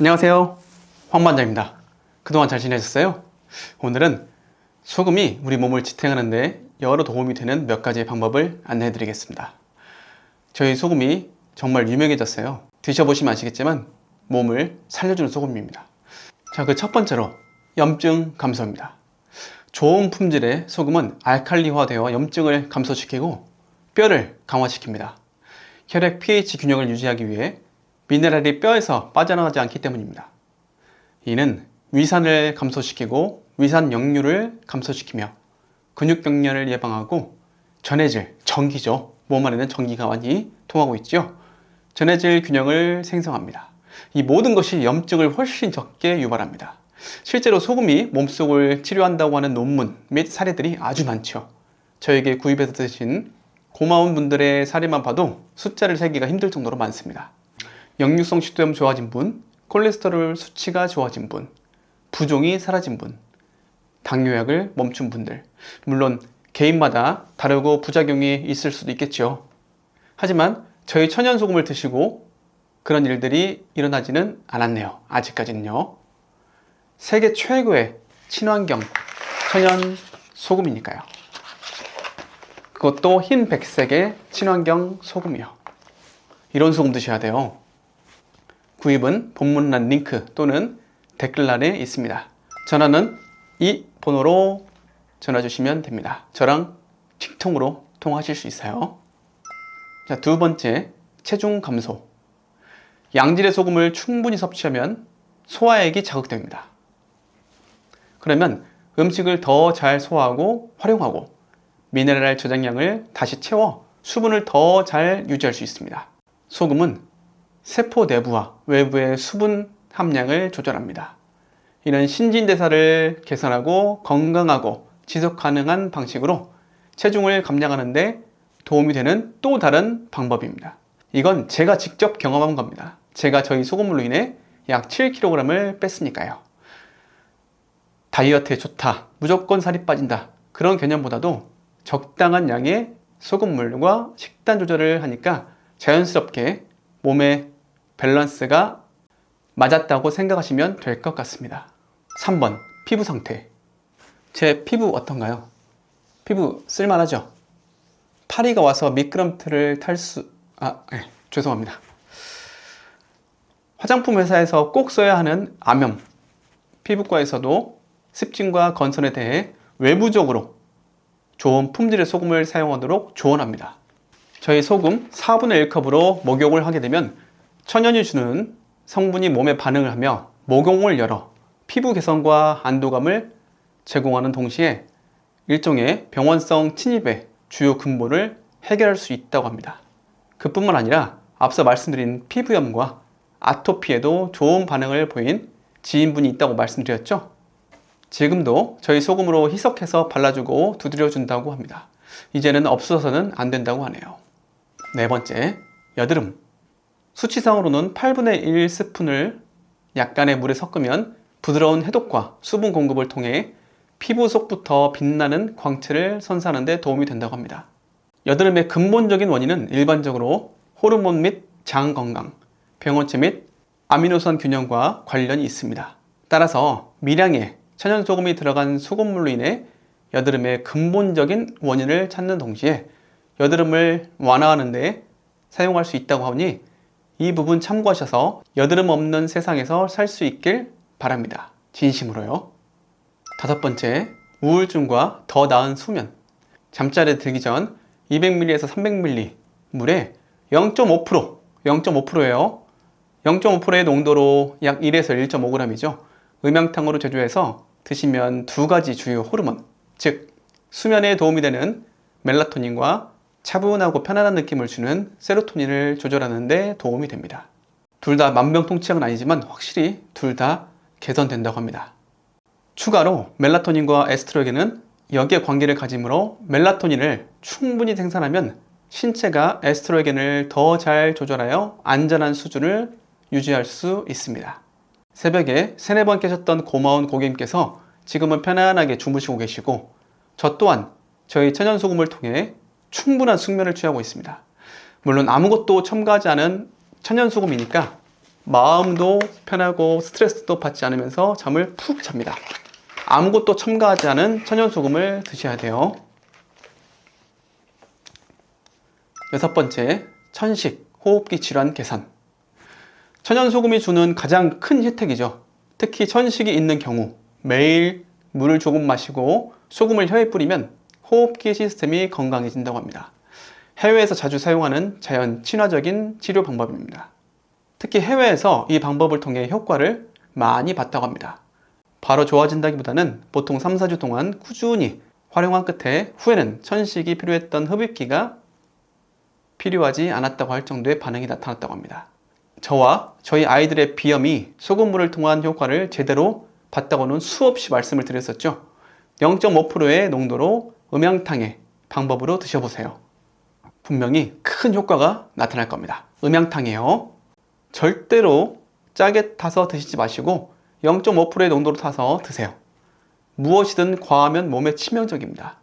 안녕하세요. 황반장입니다. 그동안 잘 지내셨어요? 오늘은 소금이 우리 몸을 지탱하는데 여러 도움이 되는 몇 가지의 방법을 안내해 드리겠습니다. 저희 소금이 정말 유명해졌어요. 드셔보시면 아시겠지만 몸을 살려주는 소금입니다. 자, 그 첫 번째로 염증 감소입니다. 좋은 품질의 소금은 알칼리화되어 염증을 감소시키고 뼈를 강화시킵니다. 혈액 pH 균형을 유지하기 위해 미네랄이 뼈에서 빠져나가지 않기 때문입니다. 이는 위산을 감소시키고 위산 역류를 감소시키며 근육 경련을 예방하고 전해질, 전기죠. 몸 안에는 전기가 많이 통하고 있죠. 전해질 균형을 생성합니다. 이 모든 것이 염증을 훨씬 적게 유발합니다. 실제로 소금이 몸속을 치료한다고 하는 논문 및 사례들이 아주 많죠. 저에게 구입해서 드신 고마운 분들의 사례만 봐도 숫자를 세기가 힘들 정도로 많습니다. 역류성 식도염 좋아진 분, 콜레스테롤 수치가 좋아진 분, 부종이 사라진 분, 당뇨약을 멈춘 분들. 물론 개인마다 다르고 부작용이 있을 수도 있겠죠. 하지만 저희 천연 소금을 드시고 그런 일들이 일어나지는 않았네요. 아직까지는요. 세계 최고의 친환경 천연 소금이니까요. 그것도 흰 백색의 친환경 소금이요. 이런 소금 드셔야 돼요. 구입은 본문란 링크 또는 댓글란에 있습니다. 전화는 이 번호로 전화 주시면 됩니다. 저랑 틱통으로 통화하실 수 있어요. 자, 두 번째, 체중 감소. 양질의 소금을 충분히 섭취하면 소화액이 자극됩니다. 그러면 음식을 더 잘 소화하고 활용하고 미네랄 저장량을 다시 채워 수분을 더 잘 유지할 수 있습니다. 소금은 세포 내부와 외부의 수분 함량을 조절합니다. 이는 신진대사를 개선하고 건강하고 지속 가능한 방식으로 체중을 감량하는데 도움이 되는 또 다른 방법입니다. 이건 제가 직접 경험한 겁니다. 제가 저희 소금물로 인해 약 7kg을 뺐으니까요. 다이어트에 좋다, 무조건 살이 빠진다. 그런 개념보다도 적당한 양의 소금물과 식단 조절을 하니까 자연스럽게 몸의 밸런스가 맞았다고 생각하시면 될 것 같습니다. 3번, 피부 상태. 제 피부 어떤가요? 피부 쓸만하죠? 파리가 와서 미끄럼틀을 탈 수, 아, 네, 죄송합니다. 화장품 회사에서 꼭 써야 하는 암염. 피부과에서도 습진과 건선에 대해 외부적으로 좋은 품질의 소금을 사용하도록 조언합니다. 저희 소금 4분의 1컵으로 목욕을 하게 되면 천연이 주는 성분이 몸에 반응을 하며 모공을 열어 피부 개선과 안도감을 제공하는 동시에 일종의 병원성 침입의 주요 근본을 해결할 수 있다고 합니다. 그뿐만 아니라 앞서 말씀드린 피부염과 아토피에도 좋은 반응을 보인 지인분이 있다고 말씀드렸죠? 지금도 저희 소금으로 희석해서 발라주고 두드려준다고 합니다. 이제는 없어서는 안 된다고 하네요. 네 번째, 여드름. 수치상으로는 8분의 1 스푼을 약간의 물에 섞으면 부드러운 해독과 수분 공급을 통해 피부 속부터 빛나는 광채를 선사하는 데 도움이 된다고 합니다. 여드름의 근본적인 원인은 일반적으로 호르몬 및 장 건강, 병원체 및 아미노산 균형과 관련이 있습니다. 따라서 미량의 천연 소금이 들어간 소금물로 인해 여드름의 근본적인 원인을 찾는 동시에 여드름을 완화하는 데 사용할 수 있다고 하니 이 부분 참고하셔서 여드름 없는 세상에서 살 수 있길 바랍니다. 진심으로요. 다섯 번째, 우울증과 더 나은 수면. 잠자리에 들기 전 200ml에서 300ml 물에 0.5%, 0.5%예요. 0.5%의 농도로 약 1에서 1.5g이죠. 음양탕으로 제조해서 드시면 두 가지 주요 호르몬, 즉 수면에 도움이 되는 멜라토닌과 차분하고 편안한 느낌을 주는 세로토닌을 조절하는 데 도움이 됩니다. 둘 다 만병통치약은 아니지만 확실히 둘 다 개선된다고 합니다. 추가로 멜라토닌과 에스트로겐은 역의 관계를 가지므로 멜라토닌을 충분히 생산하면 신체가 에스트로겐을 더 잘 조절하여 안전한 수준을 유지할 수 있습니다. 새벽에 세네 번 깨셨던 고마운 고객님께서 지금은 편안하게 주무시고 계시고 저 또한 저희 천연소금을 통해 충분한 숙면을 취하고 있습니다. 물론 아무것도 첨가하지 않은 천연소금이니까 마음도 편하고 스트레스도 받지 않으면서 잠을 푹 잡니다. 아무것도 첨가하지 않은 천연소금을 드셔야 돼요. 여섯 번째, 천식, 호흡기 질환 개선. 천연소금이 주는 가장 큰 혜택이죠. 특히 천식이 있는 경우 매일 물을 조금 마시고 소금을 혀에 뿌리면 호흡기 시스템이 건강해진다고 합니다. 해외에서 자주 사용하는 자연 친화적인 치료 방법입니다. 특히 해외에서 이 방법을 통해 효과를 많이 봤다고 합니다. 바로 좋아진다기보다는 보통 3, 4주 동안 꾸준히 활용한 끝에 후에는 천식이 필요했던 흡입기가 필요하지 않았다고 할 정도의 반응이 나타났다고 합니다. 저와 저희 아이들의 비염이 소금물을 통한 효과를 제대로 봤다고는 수없이 말씀을 드렸었죠. 0.5%의 농도로 음양탕의 방법으로 드셔보세요. 분명히 큰 효과가 나타날 겁니다. 음양탕이에요. 절대로 짜게 타서 드시지 마시고 0.5%의 농도로 타서 드세요. 무엇이든 과하면 몸에 치명적입니다.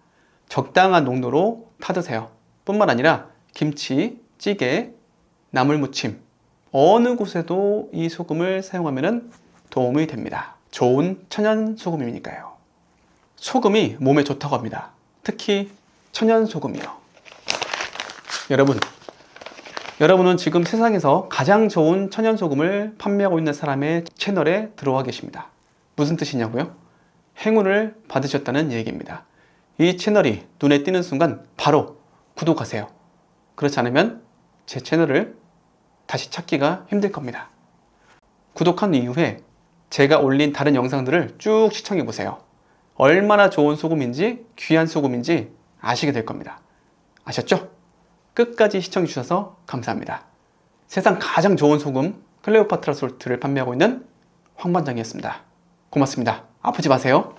적당한 농도로 타드세요. 뿐만 아니라 김치, 찌개, 나물 무침 어느 곳에도 이 소금을 사용하면 도움이 됩니다. 좋은 천연 소금이니까요. 소금이 몸에 좋다고 합니다. 특히 천연 소금이요. 여러분, 여러분은 지금 세상에서 가장 좋은 천연 소금을 판매하고 있는 사람의 채널에 들어와 계십니다. 무슨 뜻이냐고요? 행운을 받으셨다는 얘기입니다. 이 채널이 눈에 띄는 순간 바로 구독하세요. 그렇지 않으면 제 채널을 다시 찾기가 힘들 겁니다. 구독한 이후에 제가 올린 다른 영상들을 쭉 시청해 보세요. 얼마나 좋은 소금인지 귀한 소금인지 아시게 될 겁니다. 아셨죠? 끝까지 시청해 주셔서 감사합니다. 세상 가장 좋은 소금 클레오파트라 솔트를 판매하고 있는 황반장이었습니다. 고맙습니다. 아프지 마세요.